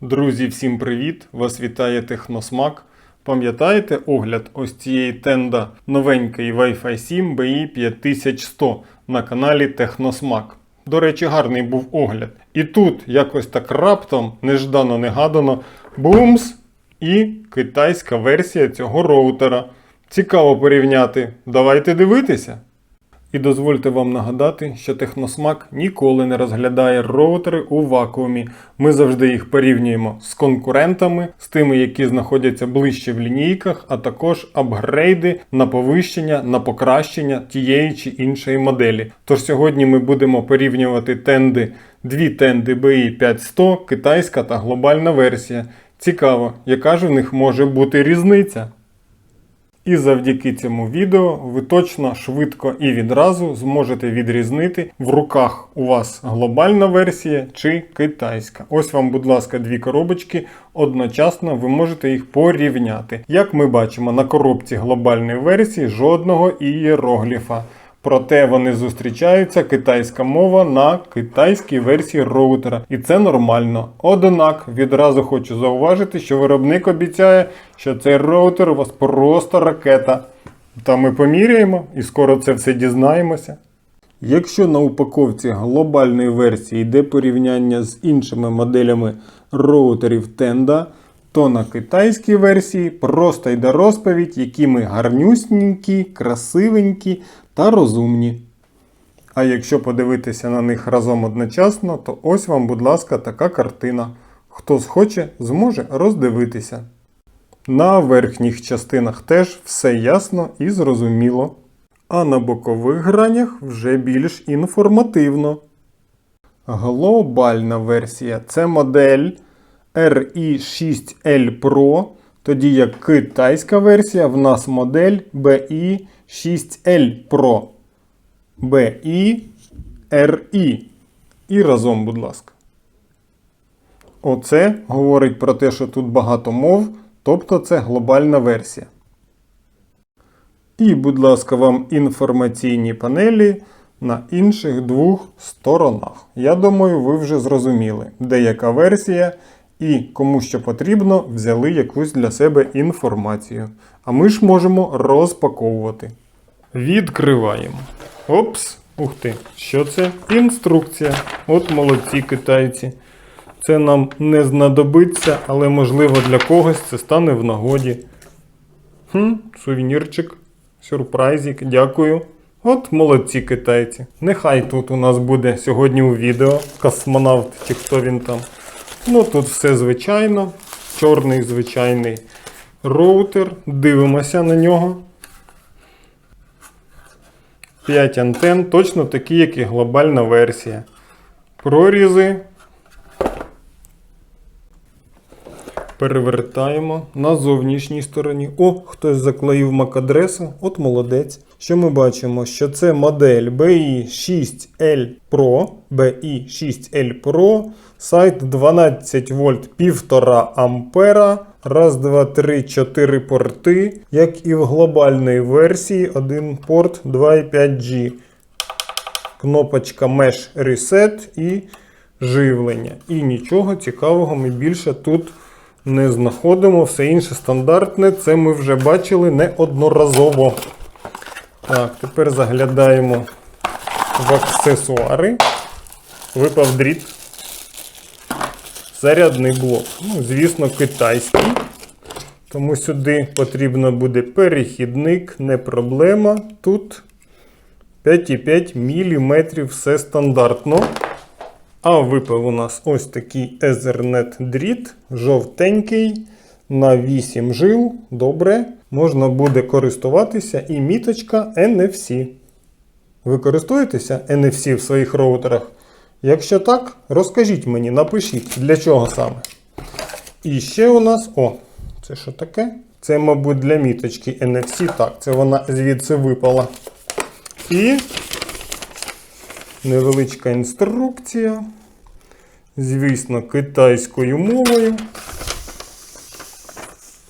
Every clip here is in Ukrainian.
Друзі, всім привіт! Вас вітає Техносмак. Пам'ятаєте огляд ось цієї тенда новенької Wi-Fi 7 BI 5100 на каналі Техносмак. До речі, гарний був огляд. І тут якось так раптом, неждано негадано, бумс! І китайська версія цього роутера. Цікаво порівняти. Давайте дивитися. І дозвольте вам нагадати, що Техносмак ніколи не розглядає роутери у вакуумі. Ми завжди їх порівнюємо з конкурентами, з тими, які знаходяться ближче в лінійках, а також апгрейди на повищення, на покращення тієї чи іншої моделі. Тож сьогодні ми будемо порівнювати тенди, дві тенди BI 5100, китайська та глобальна версія. Цікаво, яка ж в них може бути різниця? І завдяки цьому відео ви точно швидко і відразу зможете відрізнити в руках у вас глобальна версія чи китайська. Ось вам, будь ласка, дві коробочки. Одночасно ви можете їх порівняти. Як ми бачимо, на коробці глобальної версії жодного ієрогліфа. Проте вони зустрічаються китайська мова на китайській версії роутера, і це нормально. Однак відразу хочу зауважити, що виробник обіцяє, що цей роутер у вас просто ракета. Та ми поміряємо і скоро це все дізнаємося. Якщо на упаковці глобальної версії йде порівняння з іншими моделями роутерів Tenda, то на китайській версії просто йде розповідь, які ми гарнюсненькі, красивенькі та розумні. А якщо подивитися на них разом одночасно, то ось вам, будь ласка, така картина. Хто схоче, зможе роздивитися. На верхніх частинах теж все ясно і зрозуміло. А на бокових гранях вже більш інформативно. Глобальна версія це модель RI6L Pro, тоді як китайська версія в нас модель BI6L Pro. BI RI. І разом, будь ласка. Оце говорить про те, що тут багато мов, тобто це глобальна версія. І, будь ласка, вам інформаційні панелі на інших двох сторонах. Я думаю, ви вже зрозуміли, де яка версія, і кому що потрібно, взяли якусь для себе інформацію. А ми ж можемо розпаковувати. Відкриваємо. Опс, ух ти, що це? Інструкція. От молодці китайці. Це нам не знадобиться, але можливо для когось це стане в нагоді. Хм, сувенірчик, сюрпрайзик, дякую. От молодці китайці. Нехай тут у нас буде сьогодні у відео космонавт чи хто він там. Ну тут все звичайно. Чорний звичайний роутер. Дивимося на нього. 5 антен, точно такі, як і глобальна версія. Прорізи. Перевертаємо на зовнішній стороні. О, хтось заклеїв MAC-адресу. От молодець. Що ми бачимо? Що це модель BI6L Pro. BI6L Pro. Сайт 12 вольт 1,5 ампера. Раз, два, три, чотири порти. Як і в глобальній версії, один порт 2,5G. Кнопочка Mesh Reset і живлення. І нічого цікавого ми більше тут не знаходимо. Все інше стандартне. Це ми вже бачили неодноразово. Так, тепер заглядаємо в аксесуари. Випав дріт. Зарядний блок. Ну, звісно, китайський. Тому сюди потрібно буде перехідник, не проблема. Тут 5,5 мм все стандартно. А випав у нас ось такий Ethernet дріт, жовтенький, на 8 жил. Добре. Можна буде користуватися і міточка NFC. Ви користуєтеся NFC в своїх роутерах? Якщо так, розкажіть мені, напишіть, для чого саме. І ще у нас. О, це що таке? Це, мабуть, для міточки NFC. Так, це вона звідси випала. І невеличка інструкція. Звісно, китайською мовою.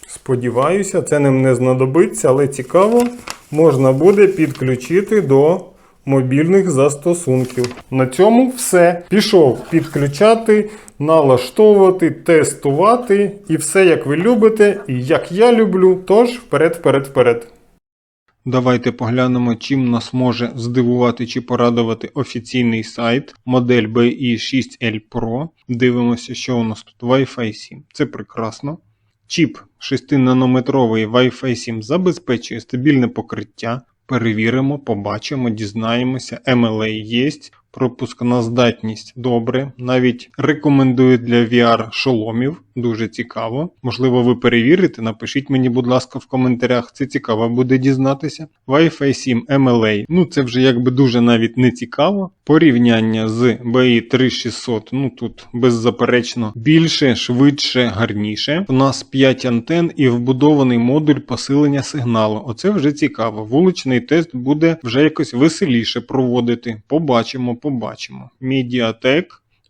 Сподіваюся, це нам не знадобиться, але цікаво, можна буде підключити до мобільних застосунків. На цьому все. Пішов підключати, налаштовувати, тестувати і все як ви любите, і як я люблю. Тож вперед, вперед, вперед. Давайте поглянемо, чим нас може здивувати чи порадувати офіційний сайт модель BI6L Pro. Дивимося, що у нас тут Wi-Fi 7. Це прекрасно. Чіп 6-нанометровий Wi-Fi 7 забезпечує стабільне покриття. Перевіримо, побачимо, дізнаємося. MLA є, пропускна здатність добре. Навіть рекомендую для VR шоломів. Дуже цікаво. Можливо, ви перевірите. Напишіть мені, будь ласка, в коментарях. Це цікаво буде дізнатися. Wi-Fi 7 MLA. Ну це вже якби дуже навіть не цікаво. Порівняння з BI 3600. Ну тут беззаперечно більше, швидше, гарніше. У нас 5 антен і вбудований модуль посилення сигналу. Оце вже цікаво. Вуличний тест буде вже якось веселіше проводити. Побачимо, побачимо. Mediatek.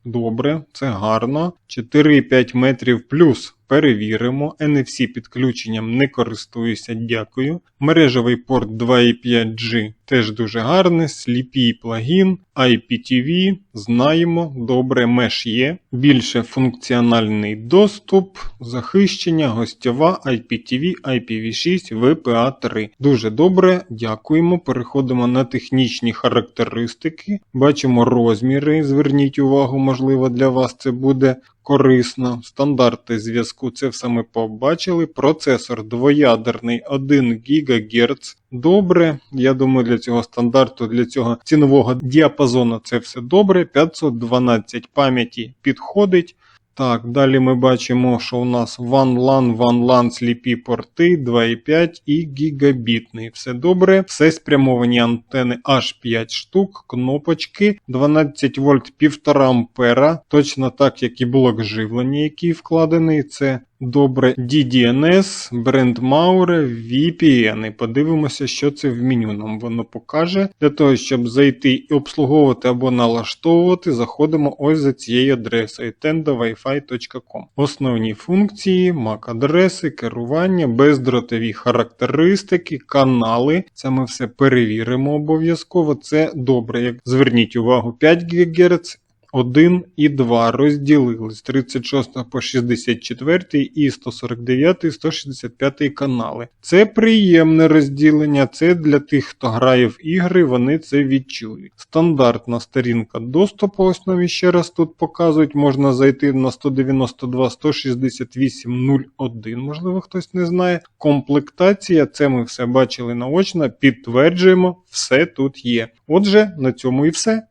Добре, це гарно. 4,5 метрів плюс. Перевіримо. NFC підключенням не користуюся, дякую. Мережевий порт 2,5G теж дуже гарний. Сліпій плагін, IPTV, знаємо, добре, меш є. Більше функціональний доступ, захищення, гостьова, IPTV, IPv6, VPA3. Дуже добре, дякуємо. Переходимо на технічні характеристики. Бачимо розміри. Зверніть увагу, можливо, для вас це буде корисно. Стандарти зв'язку це все ми побачили. Процесор двоядерний 1 ГГц. Добре, я думаю, для цього стандарту, для цього цінового діапазону це все добре. 512 пам'яті підходить. Так, далі ми бачимо, що у нас WAN-LAN, WAN-LAN, сліпі порти, 2,5 і гігабітний. Все добре. Все спрямовані антени аж 5 штук, кнопочки, 12 вольт 1,5 ампера, точно так, як і блок живлення, який вкладений. Це добре DDNS, бренд Maurer, VPN. І подивимося, що це в меню нам воно покаже. Для того, щоб зайти і обслуговувати або налаштовувати, заходимо ось за цією адресою tendowifi.com. Основні функції, MAC-адреси, керування, бездротові характеристики, канали. Це ми все перевіримо обов'язково. Це добре. Як зверніть увагу, 5 ГГц 1 і 2 розділили з 36 по 64 і 149 165 канали. Це приємне розділення, це для тих, хто грає в ігри, вони це відчують. Стандартна сторінка доступу, основі ще раз тут показують, можна зайти на 192 168 01, можливо, хтось не знає. Комплектація, це ми все бачили наочно, підтверджуємо, все тут є. Отже, на цьому і все.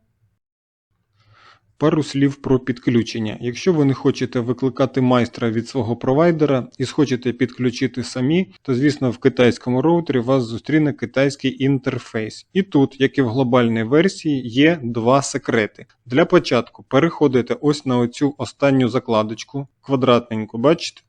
Пару слів про підключення. Якщо ви не хочете викликати майстра від свого провайдера і схочете підключити самі, то звісно в китайському роутері вас зустріне китайський інтерфейс. І тут, як і в глобальній версії, є два секрети. Для початку переходите ось на оцю останню закладочку, квадратненьку, бачите?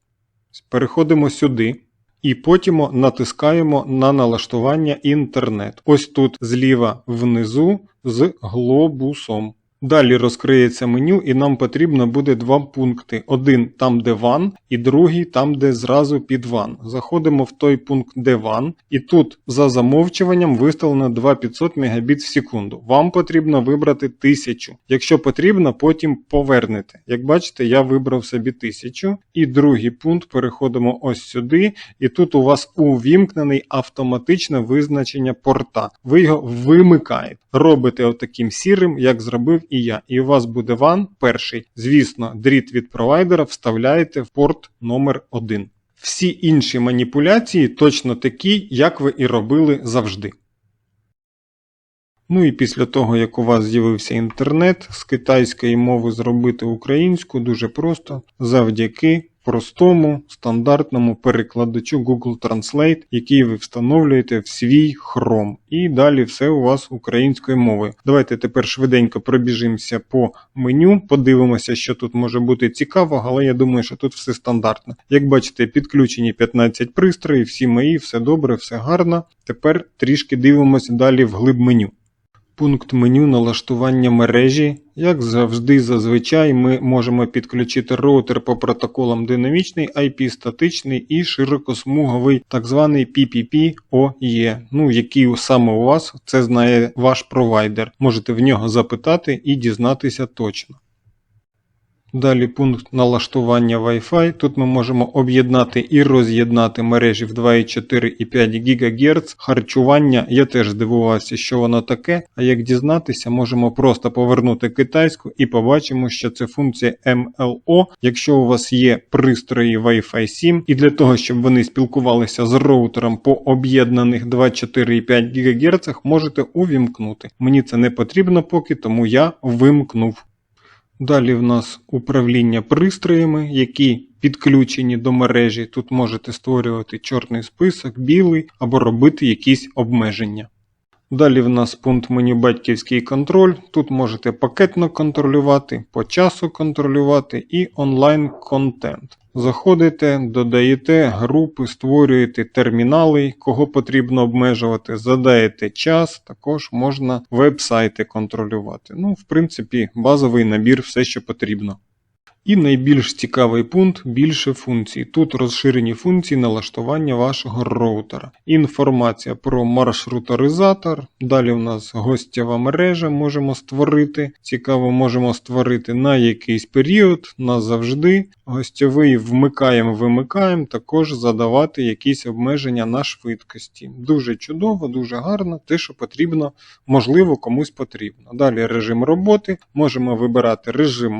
Переходимо сюди. І потім натискаємо на налаштування інтернет. Ось тут зліва внизу з глобусом. Далі розкриється меню, і нам потрібно буде два пункти: один там, де WAN, і другий там, де зразу під WAN. Заходимо в той пункт, де WAN, і тут за замовчуванням виставлено 2500 Мбіт в секунду. Вам потрібно вибрати 1000. Якщо потрібно, потім повернете. Як бачите, я вибрав собі 1000. І другий пункт переходимо ось сюди. І тут у вас увімкнений автоматичне визначення порта. Ви його вимикаєте. Робите отаким сірим, як зробив і я. І у вас буде ван перший. Звісно, дріт від провайдера вставляєте в порт номер 1. Всі інші маніпуляції точно такі, як ви і робили завжди. Ну і після того, як у вас з'явився інтернет, з китайської мови зробити українську дуже просто завдяки простому стандартному перекладачу Google Translate, який ви встановлюєте в свій Chrome. І далі все у вас українською мовою. Давайте тепер швиденько пробіжимося по меню, подивимося, що тут може бути цікаво, але я думаю, що тут все стандартно. Як бачите, підключені 15 пристроїв, всі мої, все добре, все гарно. Тепер трішки дивимося далі в глиб меню. Пункт меню налаштування мережі. Як завжди, зазвичай ми можемо підключити роутер по протоколам динамічний, IP статичний і широкосмуговий, так званий PPP-OE, ну який саме у вас це знає ваш провайдер. Можете в нього запитати і дізнатися точно. Далі пункт налаштування Wi-Fi. Тут ми можемо об'єднати і роз'єднати мережі в 2,4 і 5 ГГц. Харчування. Я теж здивувався, що воно таке. А як дізнатися, можемо просто повернути китайську і побачимо, що це функція MLO. Якщо у вас є пристрої Wi-Fi 7, і для того, щоб вони спілкувалися з роутером по об'єднаних 2,4 і 5 ГГц, можете увімкнути. Мені це не потрібно поки, тому я вимкнув. Далі в нас управління пристроями, які підключені до мережі. Тут можете створювати чорний список, білий або робити якісь обмеження. Далі в нас пункт меню батьківський контроль. Тут можете пакетно контролювати, по часу контролювати і онлайн контент. Заходите, додаєте групи, створюєте термінали, кого потрібно обмежувати, задаєте час, також можна веб-сайти контролювати. Ну, в принципі, базовий набір, все, що потрібно. І найбільш цікавий пункт більше функцій. Тут розширені функції налаштування вашого роутера. Інформація про маршрутаризатор. Далі у нас гостєва мережа можемо створити. Цікаво, можемо створити на якийсь період, назавжди. Гостьовий вмикаємо, вимикаємо, також задавати якісь обмеження на швидкості. Дуже чудово, дуже гарно, те, що потрібно, можливо, комусь потрібно. Далі режим роботи. Можемо вибирати режим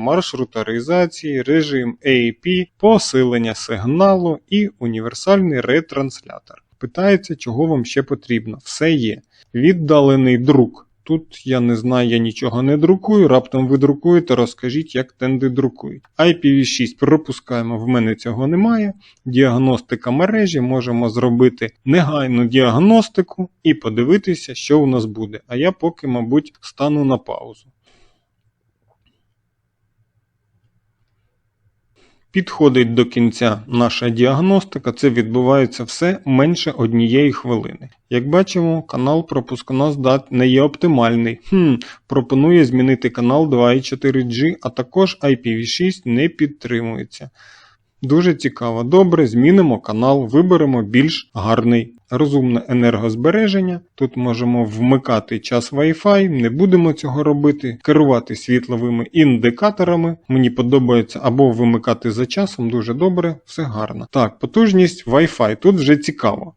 маршрутаризації, режим AAP, посилення сигналу і універсальний ретранслятор. Питається, чого вам ще потрібно. Все є. Віддалений друк. Тут я не знаю, я нічого не друкую. Раптом ви друкуєте, розкажіть, як тенди друкують. IPv6 пропускаємо, в мене цього немає. Діагностика мережі можемо зробити негайну діагностику і подивитися, що у нас буде. А я поки, мабуть, стану на паузу. Підходить до кінця наша діагностика, це відбувається все менше однієї хвилини. Як бачимо, канал пропускна здат не є оптимальний. Хм, пропонує змінити канал 2.4G, а також IPv6 не підтримується. Дуже цікаво. Добре, змінимо канал, виберемо більш гарний. Розумне енергозбереження. Тут можемо вмикати час Wi-Fi, не будемо цього робити, керувати світловими індикаторами. Мені подобається або вимикати за часом, дуже добре, все гарно. Так, потужність Wi-Fi, тут вже цікаво.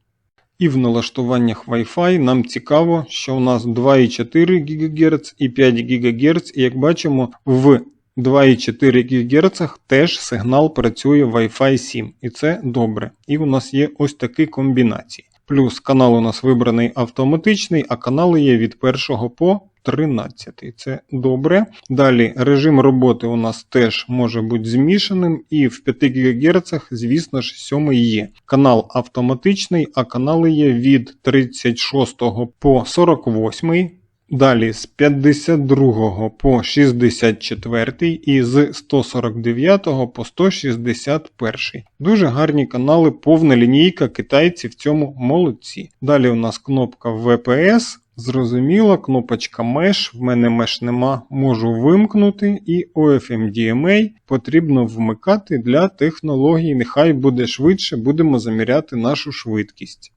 І в налаштуваннях Wi-Fi нам цікаво, що у нас 2,4 ГГц і 5 ГГц, і як бачимо, в 2,4 ГГц теж сигнал працює Wi-Fi 7, і це добре. І у нас є ось такі комбінації. Плюс канал у нас вибраний автоматичний, а канали є від 1 по 13. Це добре. Далі режим роботи у нас теж може бути змішаним, і в 5 ГГц, звісно ж, 7 є. Канал автоматичний, а канали є від 36 по 48. Далі з 52 по 64 і з 149 по 161. Дуже гарні канали, повна лінійка, китайці в цьому молодці. Далі у нас кнопка VPS. Зрозуміло, кнопочка Mesh, в мене Mesh нема, можу вимкнути, і OFMDMA потрібно вмикати для технологій. Нехай буде швидше, будемо заміряти нашу швидкість.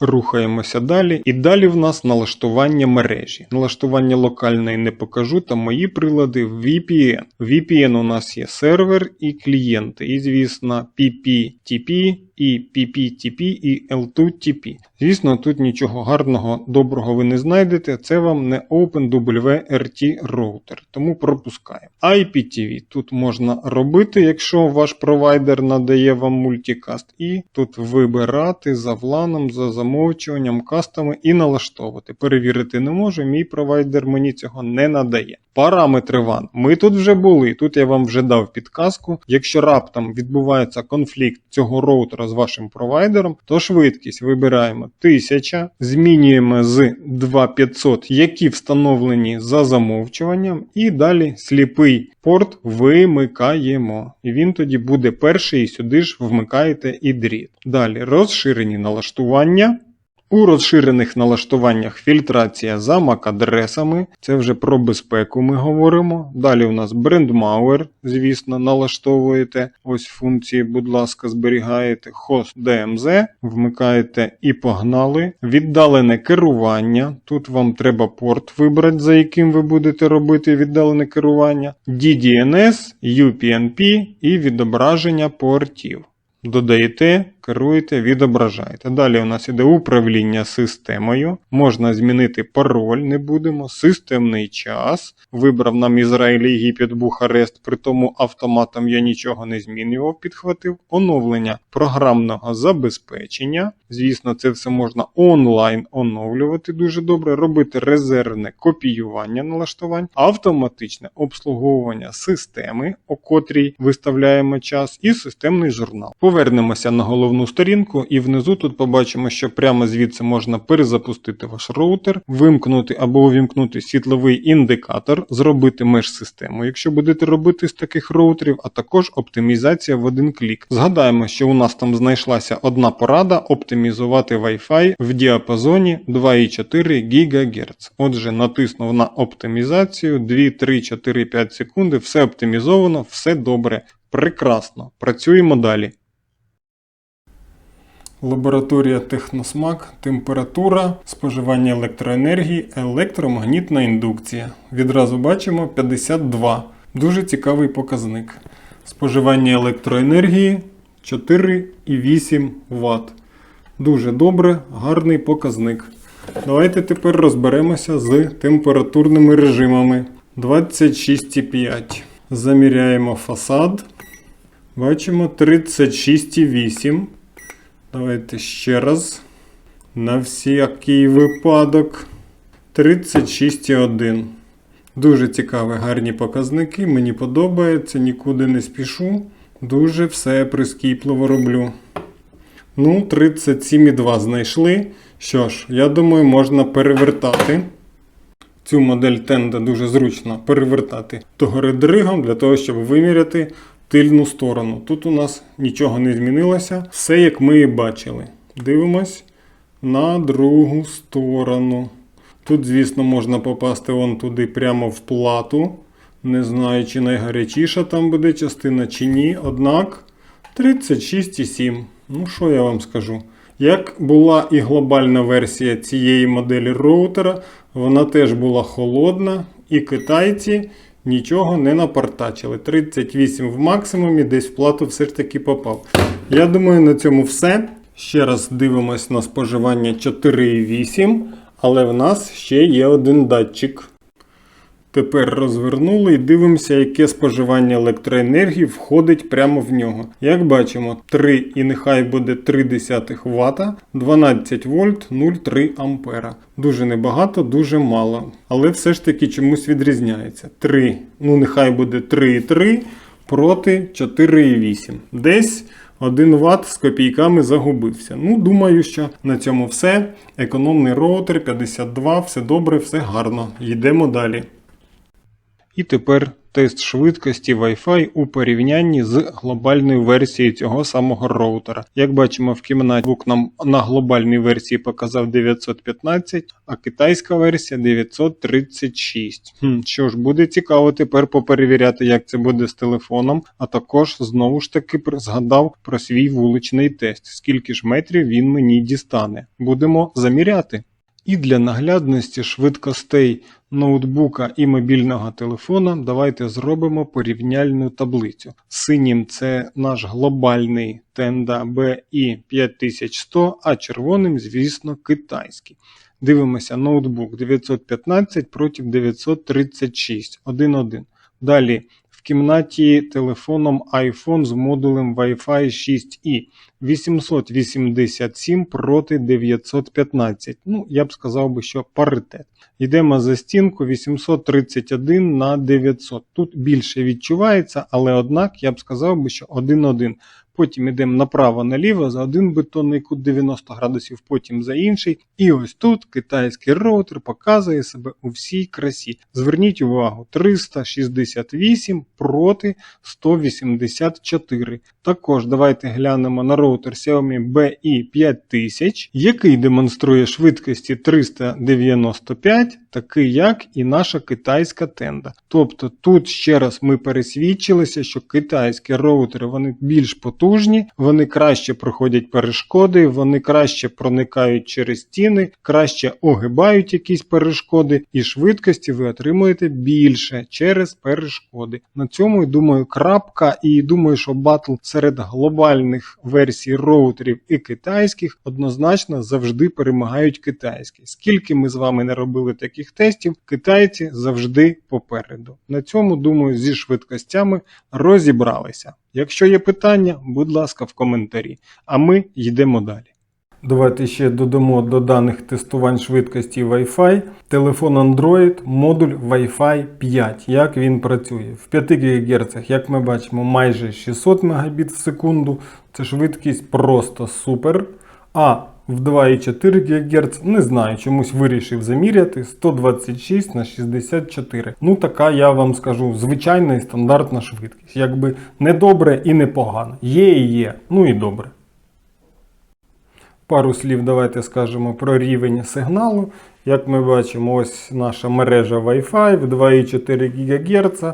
Рухаємося далі. І далі в нас налаштування мережі. Налаштування локальної не покажу, там мої прилади VPN. VPN у нас є сервер і клієнти. І, звісно, PPTP, і PPTP, і L2TP. Звісно, тут нічого гарного, доброго ви не знайдете. Це вам не OpenWRT роутер, тому пропускаємо. IPTV тут можна робити, якщо ваш провайдер надає вам мультикаст, і тут вибирати за вланом, за замовчуванням, кастами і налаштовувати. Перевірити не можу, мій провайдер мені цього не надає. Параметри WAN. Ми тут вже були. Тут я вам вже дав підказку. Якщо раптом відбувається конфлікт цього роутера з вашим провайдером, то швидкість вибираємо 1000, змінюємо з 2500, які встановлені за замовчуванням, і далі сліпий порт вимикаємо. І він тоді буде перший, і сюди ж вмикаєте і дріт. Далі розширені налаштування. У розширених налаштуваннях фільтрація за MAC-адресами. Це вже про безпеку ми говоримо. Далі у нас BrandMauer, звісно, налаштовуєте. Ось функції, будь ласка, зберігаєте. Host DMZ, вмикаєте і погнали. Віддалене керування. Тут вам треба порт вибрати, за яким ви будете робити віддалене керування. DDNS, UPnP і відображення портів. Додаєте, керуєте, відображаєте. Далі у нас іде управління системою. Можна змінити пароль, не будемо. Системний час. Вибрав нам Ізраїль, Єгипет, Бухарест, при тому автоматом я нічого не змінював, підхватив. Оновлення програмного забезпечення. Звісно, це все можна онлайн оновлювати дуже добре, робити резервне копіювання налаштувань, автоматичне обслуговування системи, о котрій виставляємо час, і системний журнал. Повернемося на головну сторінку, і внизу тут побачимо, що прямо звідси можна перезапустити ваш роутер, вимкнути або увімкнути світловий індикатор, зробити меж-систему, якщо будете робити з таких роутерів, а також оптимізація в один клік. Згадаємо, що у нас там знайшлася одна порада оптимізувати Wi-Fi в діапазоні 2,4 ГГц. Отже, натиснув на оптимізацію 2, 3, 4, 5 секунди, все оптимізовано, все добре. Прекрасно. Працюємо далі. Лабораторія Техносмак, температура, споживання електроенергії, електромагнітна індукція. Відразу бачимо 52. Дуже цікавий показник. Споживання електроенергії 4,8 Вт. Дуже добре, гарний показник. Давайте тепер розберемося з температурними режимами. 26,5. Заміряємо фасад. Бачимо 36,8. Давайте ще раз. На всякий випадок. 36,1. Дуже цікаві, гарні показники. Мені подобається, нікуди не спішу. Дуже все прискіпливо роблю. Ну, 37,2 знайшли. Що ж, я думаю, можна перевертати. Цю модель тенда дуже зручно перевертати догори дригом для того, щоб виміряти тильну сторону. Тут у нас нічого не змінилося. Все як ми і бачили. Дивимось на другу сторону. Тут, звісно, можна попасти вон туди прямо в плату. Не знаю, чи найгарячіша там буде частина, чи ні. Однак 36,7. Ну, що я вам скажу? Як була і глобальна версія цієї моделі роутера, вона теж була холодна, і китайці нічого не напортачили. 38 в максимумі, десь в плату все ж таки попав. Я думаю, на цьому все. Ще раз дивимось на споживання 4,8, але в нас ще є один датчик. Тепер розвернули і дивимося, яке споживання електроенергії входить прямо в нього. Як бачимо, 3 і нехай буде 0,3 Вт, 12 вольт 0,3 ампера. Дуже небагато, дуже мало. Але все ж таки чомусь відрізняється. 3, ну нехай буде 3,3 проти 4,8. Десь 1 Вт з копійками загубився. Ну, думаю, що на цьому все. Економний роутер 52, все добре, все гарно. Йдемо далі. І тепер тест швидкості Wi-Fi у порівнянні з глобальною версією цього самого роутера. Як бачимо, в кімнаті звук нам на глобальній версії показав 915, а китайська версія 936. Хм, Що ж, буде цікаво тепер поперевіряти, як це буде з телефоном, а також знову ж таки згадав про свій вуличний тест, скільки ж метрів він мені дістане. Будемо заміряти. І для наглядності швидкостей ноутбука і мобільного телефона давайте зробимо порівняльну таблицю. Синім це наш глобальний Tenda BI 5100, а червоним, звісно, китайський. Дивимося ноутбук 915 проти 936 1.1. Далі в кімнаті телефоном iPhone з модулем Wi-Fi 6E 887 проти 915. Ну, я б сказав би, що паритет. Йдемо за стінку 831 на 900. Тут більше відчувається, але однак я б сказав би, що 1-1. потім йдемо направо-наліво за один бетонний кут 90 градусів, потім за інший. І ось тут китайський роутер показує себе у всій красі. Зверніть увагу, 368 проти 184. Також давайте глянемо на роутер Xiaomi BI 5000, який демонструє швидкості 395, такий як і наша китайська тенда. Тобто тут ще раз ми пересвідчилися, що китайські роутери вони більш потужні, вони краще проходять перешкоди, вони краще проникають через стіни, краще огибають якісь перешкоди, і швидкості ви отримуєте більше через перешкоди. На цьому, думаю, крапка, і думаю, що батл серед глобальних версій роутерів і китайських однозначно завжди перемагають китайські. Скільки ми з вами не робили таких тестів, китайці завжди попереду. На цьому, думаю, зі швидкостями розібралися. Якщо є питання, будь ласка, в коментарі. А ми йдемо далі. Давайте ще додамо до даних тестувань швидкості Wi-Fi телефон Android, модуль Wi-Fi 5. Як він працює? В 5 ГГц, як ми бачимо, майже 600 Мбіт в секунду. Це швидкість просто супер. А в 2,4 ГГц, не знаю, чомусь вирішив заміряти 126 на 64. Ну, така, я вам скажу, звичайна і стандартна швидкість. Якби не добре і не погано. Є і є, ну і добре. Пару слів давайте скажемо про рівень сигналу. Як ми бачимо, ось наша мережа Wi-Fi в 2,4 ГГц.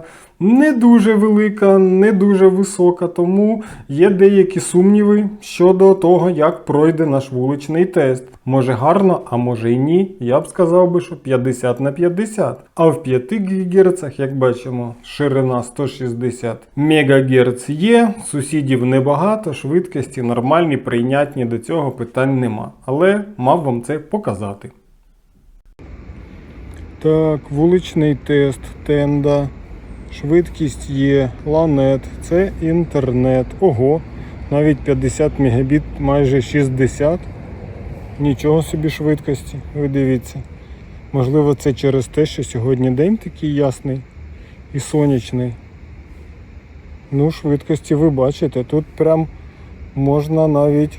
Не дуже велика, не дуже висока, тому є деякі сумніви щодо того, як пройде наш вуличний тест. Може гарно, а може і ні. Я б сказав би, що 50 на 50. А в 5 ГГц, як бачимо, ширина 160 МГц є, сусідів небагато, швидкості нормальні, прийнятні, до цього питань нема. Але мав вам це показати. Так, вуличний тест, тенда. Швидкість є, ланет, це інтернет. Ого, навіть 50 Мбіт, майже 60. Нічого собі швидкості, ви дивіться. Можливо, це через те, що сьогодні день такий ясний і сонячний. Ну, швидкості ви бачите, тут прям можна навіть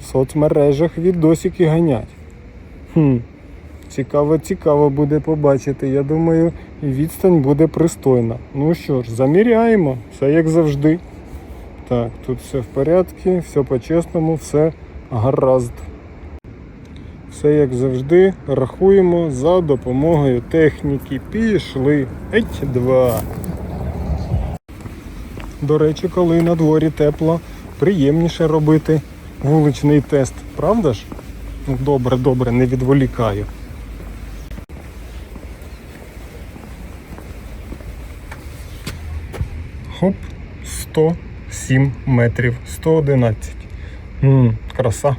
в соцмережах відосики ганять. Хм. Цікаво, цікаво буде побачити. Я думаю, відстань буде пристойна. Ну що ж, заміряємо, все як завжди. Так, тут все в порядку, все по-чесному, все гаразд. Все як завжди, рахуємо за допомогою техніки. Пішли. Еть, два. До речі, коли на дворі тепло, приємніше робити вуличний тест, правда ж? Ну, добре, добре, не відволікаю. Хоп, 107 метрів, 111. Ммм, краса.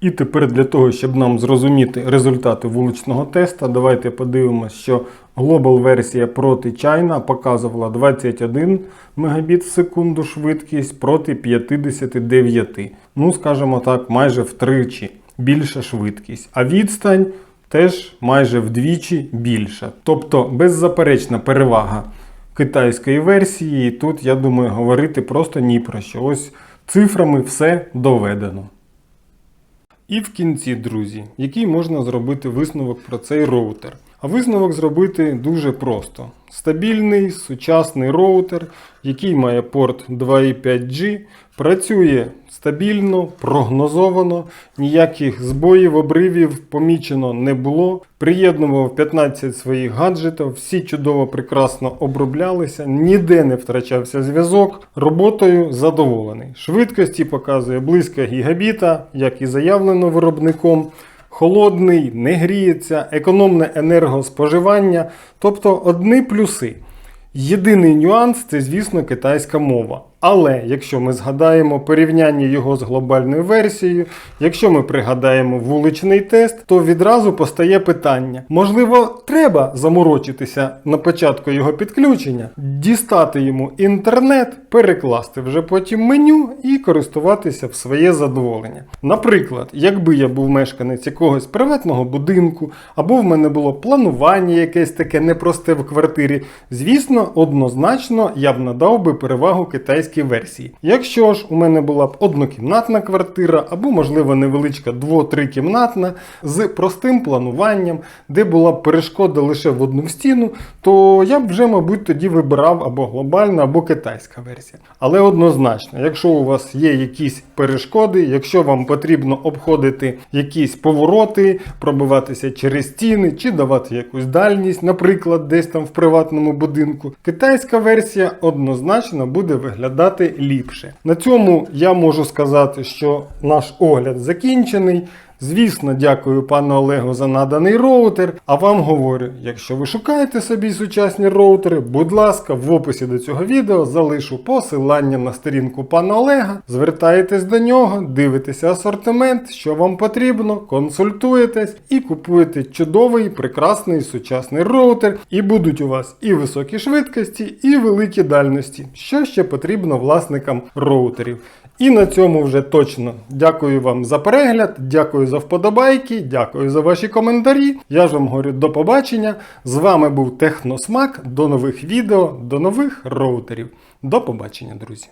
І тепер для того, щоб нам зрозуміти результати вуличного теста, давайте подивимося, що Global версія проти China показувала 21 Мбіт в секунду швидкість проти 59. Ну, скажімо так, майже втричі більша швидкість. А відстань теж майже вдвічі більша. Тобто беззаперечна перевага китайської версії. І тут, я думаю, говорити просто ні про що. Ось цифрами все доведено. І в кінці, друзі, який можна зробити висновок про цей роутер. А висновок зробити дуже просто: стабільний сучасний роутер, який має порт 2.5G, працює стабільно, прогнозовано, ніяких збоїв, обривів помічено не було. Приєднував 15 своїх гаджетів, всі чудово прекрасно оброблялися, ніде не втрачався зв'язок. Роботою задоволений. Швидкості показує близько гігабіта, як і заявлено виробником. Холодний, не гріється, економне енергоспоживання, тобто одні плюси. Єдиний нюанс це, звісно, китайська мова. Але якщо ми згадаємо порівняння його з глобальною версією, якщо ми пригадаємо вуличний тест, то відразу постає питання: можливо, треба заморочитися на початку його підключення, дістати йому інтернет, перекласти вже потім меню і користуватися в своє задоволення. Наприклад, якби я був мешканець якогось приватного будинку, або в мене було планування якесь таке непросте в квартирі, звісно, однозначно я б надав би перевагу китайській китайській версії. Якщо ж у мене була б однокімнатна квартира або, можливо, невеличка дво-трикімнатна з простим плануванням, де була б перешкода лише в одну стіну, то я б вже, мабуть, тоді вибирав або глобальна, або китайська версія. Але однозначно, якщо у вас є якісь перешкоди, якщо вам потрібно обходити якісь повороти, пробиватися через стіни чи давати якусь дальність, наприклад, десь там в приватному будинку, китайська версія однозначно буде виглядати ліпше. На цьому я можу сказати, що наш огляд закінчений. Звісно, дякую пану Олегу за наданий роутер. А вам говорю, якщо ви шукаєте собі сучасні роутери, будь ласка, в описі до цього відео залишу посилання на сторінку пана Олега. Звертаєтесь до нього, дивитеся асортимент, що вам потрібно, консультуєтесь і купуєте чудовий, прекрасний сучасний роутер. І будуть у вас і високі швидкості, і великі дальності, що ще потрібно власникам роутерів. І на цьому вже точно дякую вам за перегляд, дякую за вподобайки, дякую за ваші коментарі. Я ж вам говорю до побачення. З вами був Техносмак. До нових відео, до нових роутерів. До побачення, друзі.